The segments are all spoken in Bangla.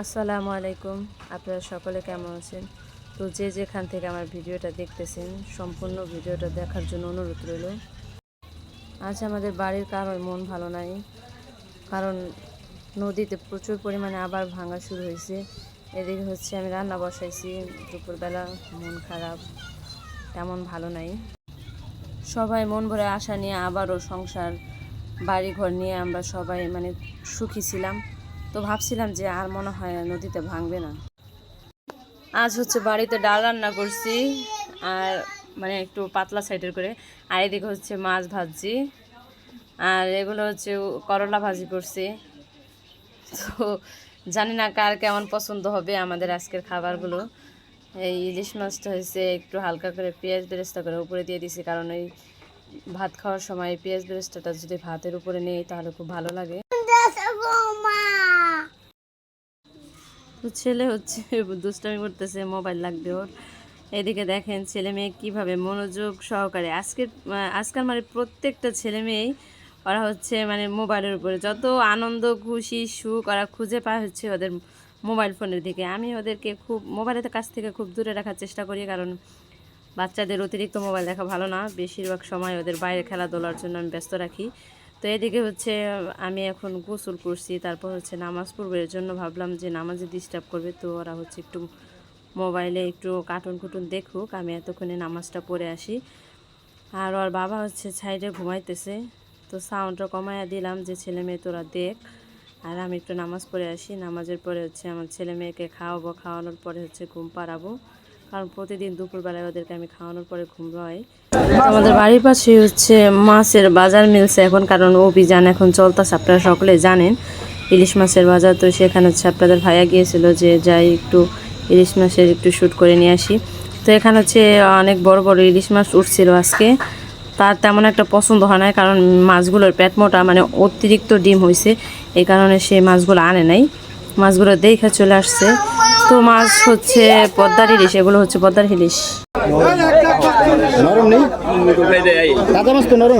আসসালামু আলাইকুম। আপনারা সকলে কেমন আছেন? তো যে যেখান থেকে আমার ভিডিওটা দেখতেছেন, সম্পূর্ণ ভিডিওটা দেখার জন্য অনুরোধ রইল। আজ আমাদের বাড়ির কারোর মন ভালো নাই, কারণ নদীতে প্রচুর পরিমাণে আবার ভাঙা শুরু হয়েছে। এদিকে হচ্ছে আমি রান্না বসাইছি, দুপুরবেলা মন খারাপ, তেমন ভালো নাই। সবাই মন ভরে আশা নিয়ে আবারও সংসার বাড়ি ঘর নিয়ে আমরা সবাই মানে সুখী ছিলাম। তো ভাবছিলাম যে আর মনে হয় নদীতে ভাঙবে না। আজ হচ্ছে বাড়িতে ডাল রান্না করছি, আর মানে একটু পাতলা সাইডের করে। আর এদিকে হচ্ছে মাছ ভাজছি, আর এগুলো হচ্ছে করলা ভাজি করছি। তো জানি না কার কেমন পছন্দ হবে আমাদের আজকের খাবারগুলো। এই ইলিশ মাছটা হয়েছে একটু হালকা করে পেঁয়াজ বেরেস্তা করে উপরে দিয়ে দিছি, কারণ ওই ভাত খাওয়ার সময় পেঁয়াজ বেরেস্তাটা যদি ভাতের উপরে নেই তাহলে খুব ভালো লাগে। তো ছেলে হচ্ছে, দুষ্টামি করতেছে, মোবাইল লাগবে ওর। এদিকে দেখেন ছেলে মেয়ে কীভাবে মনোযোগ সহকারে, আজকের, আজকাল মানে প্রত্যেকটা ছেলে মেয়েই ওরা হচ্ছে মানে মোবাইলের উপরে যত আনন্দ, খুশি, সুখ ওরা খুঁজে পায় হচ্ছে ওদের মোবাইল ফোনের দিকে। আমি ওদেরকে খুব, মোবাইলের কাছ থেকে খুব দূরে রাখার চেষ্টা করি কারণ বাচ্চাদের অতিরিক্ত মোবাইল দেখা ভালো না। বেশিরভাগ সময় ওদের বাইরে খেলাধুলার জন্য আমি ব্যস্ত রাখি। তো এদিকে হচ্ছে, আমি এখন গোসল করছি, তারপর হচ্ছে নামাজ পড়ব। এর জন্য ভাবলাম যে নামাজে ডিস্টার্ব করবে, তো ওরা হচ্ছে একটু মোবাইলে একটু কার্টুন কুটুন দেখুক, আমি এতক্ষণে নামাজটা পড়ে আসি। আর ওর বাবা হচ্ছে সাইডে ঘুমাইতেছে, তো সাউন্ডটা কমাইয়া দিলাম যে, ছেলে মেয়ে, তোরা দেখ। আর আমি একটু নামাজ পড়ে আসি, নামাজের পরে হচ্ছে আমার ছেলে মেয়েকে খাওয়াবো, খাওয়ানোর পরে হচ্ছে ঘুম পাড়াবো। কারণ প্রতিদিন দুপুরবেলায় ওদেরকে আমি খাওয়ানোর পরে ঘুম হয় আমাদের বাড়ির পাশে হচ্ছে মাছের বাজার মিলছে এখন, কারণ অভিযান এখন চলতেছে, আপনারা সকলে জানেন। ইলিশ মাছের বাজার, তো সেখানে হচ্ছে আপনাদের ভাইয়া গিয়েছিল যে যাই একটু ইলিশ মাছের একটু শ্যুট করে নিয়ে আসি। তো এখানে হচ্ছে অনেক বড় বড় ইলিশ মাছ উঠছিল আজকে। তার তেমন একটা পছন্দ হয় না কারণ মাছগুলোর পেট মোটা মানে অতিরিক্ত ডিম হয়েছে এই কারণে সে মাছগুলো আনে নাই। মাছগুলো দেখে চলে আসছে। তো মাছ হচ্ছে পদ্মার ইলিশ এগুলো হচ্ছে পদ্মার ইলিশ। নরম নেই? কাঁচা মাছ তো নরম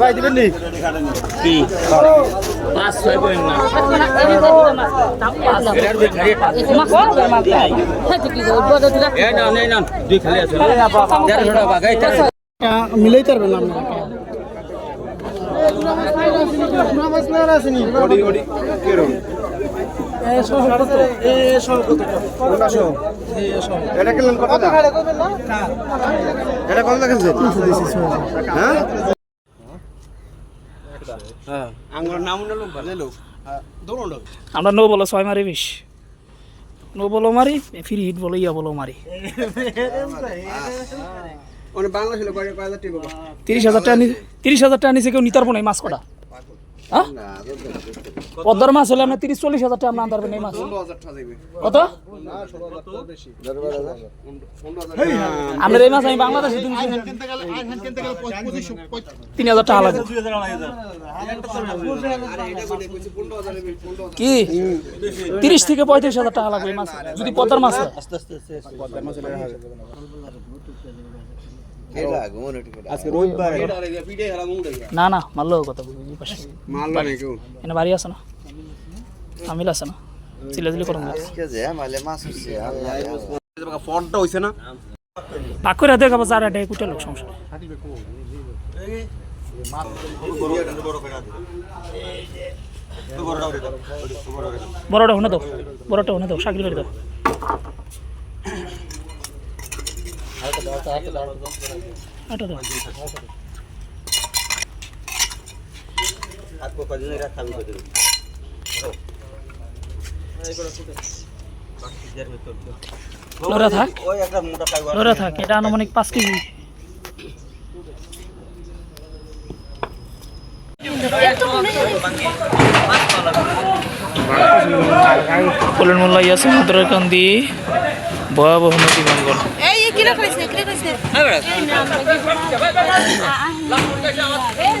ভাই দিবেন নি? মিলাই পারবেন আপনি এটা কেমন কত এটা কত লাগছে হ্যাঁ? আমরা নো বলো ছয় মারি বিশ। নো বলো মারি ফিরি হিট বলো ইয়া বলো মারি। মানে কয় হাজার টিপ তিরিশ হাজার টাকা নি- তিরিশ হাজার টাকা নিচে কেউ নিতে পারব না এই মাছ কটা হ্যাঁ পদ্মার মাছ হলে আমরা তিরিশ চল্লিশ হাজার টাকা আমরা আনতে পারবেন এই মাছ কত আপনার এই মাছ আমি বাংলাদেশে তুমি তিন হাজার টাকা লাগবে কি তিরিশ থেকে পঁয়ত্রিশ হাজার টাকা লাগবে মাছ যদি পদ্মার মাছ হয়। আজকে রবিবার। না না মারলো কথা বলবি পাশে। মারলো না কেউ এনে বাড়ি আছে না? আমিল আছে না? চিলাচিলি করুন ফোনটা হইছে না? পাক করে দেখাবো চার আটে কুটে লোক সংসার বড়টা শুনে দাও বড়টা শুনে দাও সাকিল করে দাও। আটা দাও লোরা থাক লোরা থাক এটা আনুমানিক পাঁচ কেজি কলের মোল্লা ইয়াসি মাদ্রার কান্দি ভয়াবহ নদী ভাঙ্গন এই কিলো করেছে কিলো করেছে এই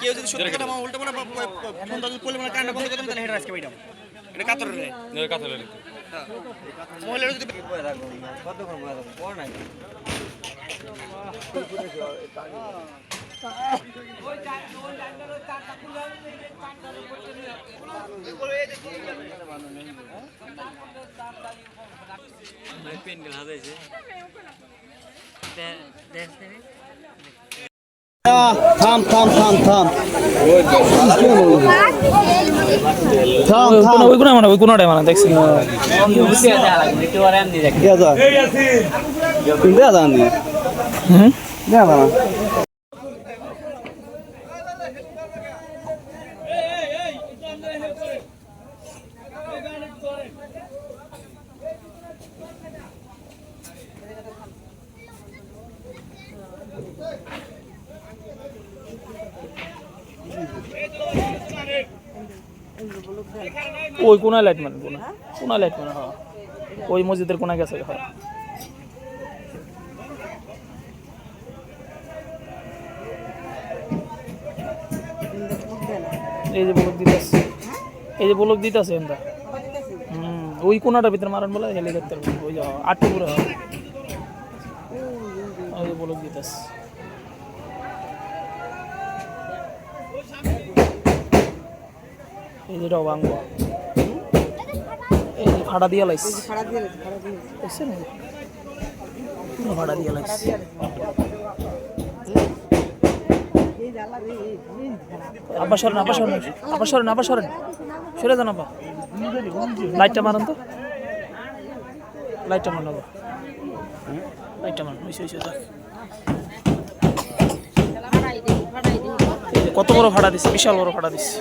কেউ যদি সত্যি কথা আমার উল্টো মানে ফোন যদি পড়লে মানে কান্না বন্ধ করতাম তাহলে হেডে আজকে বাইটাম এটা কাতর রে মহিলারা যদি থাম থাম থাম থাম। থাম থাম। ওই কোনা মানে ওই কোনাটাই মানে দেখছি। কে যা। তুমি দেয়া জানি হুম দেয়া জানা ওই কোনায় লাইট মানে কোনা কোনায় লাইট মানে হ্যাঁ। ওই মসজিদের কোনায় গেছে হ্যাঁ এই যে বলক দিতেছে। এই যে বলক দিতেছে এনটা হুম, ওই কোনাটার ভিতরে মারান বলে হেলিকপ্টার ওই যে আটটি পুরো হয়। ওই যে বলক দিতেছে। এই যেটা ভাঙবো এই যে ভাড়া দিয়ে লাইস দেখছেন? এই যে? পুরো ভাড়া দিয়ে লাইস আব্বা সরেন আব্বা সরেন আব্বা সরেন আব্বা সরেন সরে যান আব্বা লাইটটা মারান তো লাইটটা মারান আব্বা লাইটটা মারান ওইসে ওইসে যাক কত বড় ভাড়া দিচ্ছে বিশাল বড় ভাড়া দিচ্ছে